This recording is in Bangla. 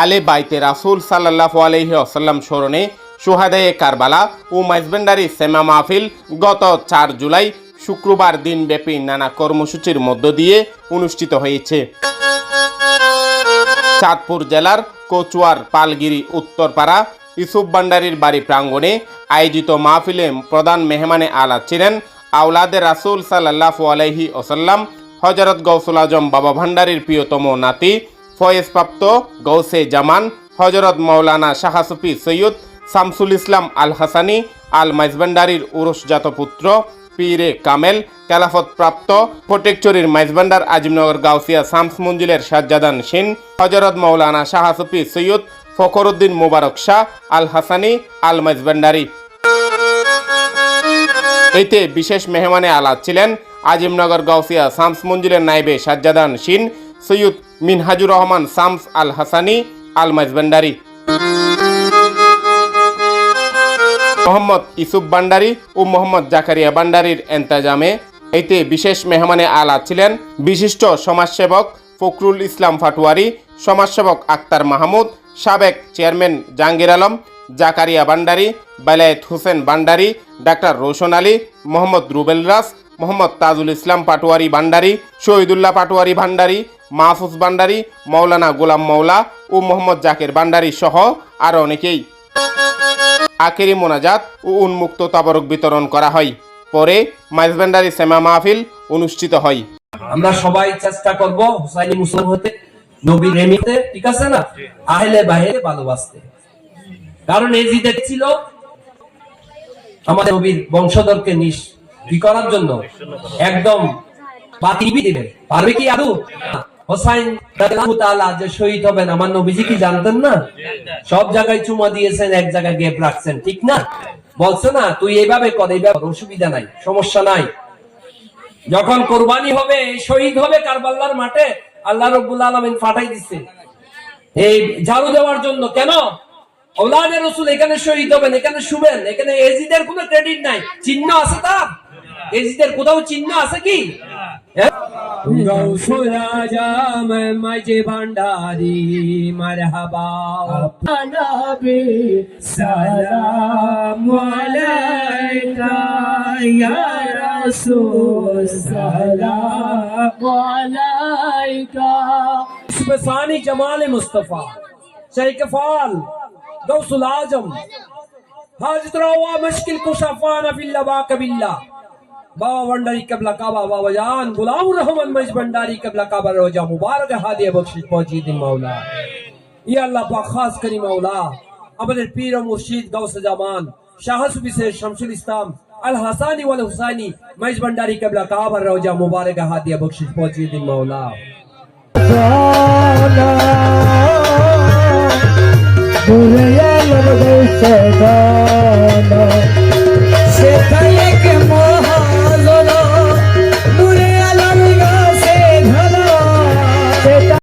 আলে বাইতে রাসুল সাল্লাহ আলহি আসাল্লাম স্মরণে সোহাদায়ে কারবালা ও মাইজবেন্ডারি সেমা মাহফিল গত চার জুলাই শুক্রবার দিনব্যাপী নানা কর্মসূচির মধ্য দিয়ে অনুষ্ঠিত হয়েছে। চাঁদপুর জেলার কচুয়ার পালগিরি উত্তরপাড়া ইসুফ ভান্ডারির বাড়ি প্রাঙ্গণে আয়োজিত মাহফিলে প্রধান মেহমানে আলা ছিলেন আউলাদে রাসুল সাল্লাহ আলহি ওসাল্লাম হজরত গৌসুল আজম বাবা ভান্ডারির প্রিয়তম নাতি ফয়েজপ্রাপ্ত গৌসে জামান, হজরত মৌলানা শাহাসুফি সৈয়দ শামসুল ইসলাম আল হাসানি আল মাইজভান্ডারির উরসজাত পুত্র পীরে কামেল খেলাফত প্রাপ্ত ফটেকচুরির মাইজবান্ডার আজিমনগর গাউসিয়া শামস মঞ্জিলের সাজ্জাদান সিন, হজরত মৌলানা শাহাসুফি সৈয়দ ফখরুদ্দিন মুবারক শাহ আল হাসানি আল মাইজবান্ডারি এতে বিশেষ মেহমানে আলাদ ছিলেন আজিমনগর গাউসিয়া শামস মঞ্জিলের নাইবে সাজ্জাদান সিন, সৈয়দ মিনহাজুর রহমান, শামস আল হাসানি আল মাইজবান্ডারি মোহাম্মদ ইসুফ ভান্ডারি ও মোহাম্মদ জাকারিয়া ভান্ডারির এন্তাজামে এতে বিশেষ মেহমানে আলা ছিলেন বিশিষ্ট সমাজসেবক ফখরুল ইসলাম ফাটুয়ারি সমাজসেবক আক্তার মাহমুদ, সাবেক চেয়ারম্যান জাহাঙ্গীর আলম, জাকারিয়া ভান্ডারি বেলায়েত হোসেন ভান্ডারি ডাক্তার রোশন আলী, মোহাম্মদ রুবেল রাস, মোহাম্মদ তাজুল ইসলাম পাটোয়ারি ভান্ডারি শহীদুল্লাহ পাটোয়ারি ভান্ডারি মাহফুজ ভান্ডারি মৌলানা গোলাম মৌলা ও মোহাম্মদ জাকের ভান্ডারি সহ আরও অনেকেই। আখেরি মোনাজাত ও উন্মুক্ত তাবরক বিতরণ করা হয়। পরে মাইজভান্ডারি সেমা মাহফিল অনুষ্ঠিত হয়। আমরা সবাই চেষ্টা করব হুসাইনি মুসলিম হতে নবী রেমিতে ঠিক আছে না? আহলে বাহিরে ভালোবাসতে। কারণ এই জিদে ছিল আমাদের নবীর বংশধরকে নিশ কি করার জন্য? একদম বাতিবি দিবে। পারবে কি আদু? হোসাইন যে শহীদ হবেন, আমার নবীজি কি জানতেন না? সব জায়গায় চুমা দিয়েছেন, এক জায়গায় গ্যাপ রাখছেন, ঠিক না? বলছে না, তুই এইভাবে কর, এইভাবে অসুবিধা নাই, সমস্যা নাই। যখন কোরবানি হবে শহীদ হবে কারবাল্লার মাঠে, আল্লাহ আলমিন ফাটাই দিচ্ছে এই ঝাড়ু দেওয়ার জন্য কেন? ওলাদের রসুল এখানে শহীদ হবেন, এখানে শুবেন, এখানে এজিদের কোনো ক্রেডিট নাই। চিহ্ন আছে তার? এজিদের কোথাও চিহ্ন আছে কি? गौसुराजा मैं मज़े भंडारी मरहबा। भी सलाम या रसूल सलाम जमाल मुस्तफ़ा शैकफाल गौसुल आज़म। हाजरा हुआ मुश्किल कुशाफान अबिल्ला बाकबिल्ला بابا بندری قبلہ کعبہ، بابا جان، غلام الرحمن مجھ بندری قبلہ کعبہ رو جا مبارک حادی بخشید پہنچی دن مولا۔ یہ اللہ پاک خاص کری مولا۔ اپنے پیر و مرشید گوس جامان، شاہ سبی سے شمس الاسلام، الحسانی والحسانی مجھ بندری قبلہ کعبہ رو جا مبارک حادی بخشید پہنچی دن مولا مولا۔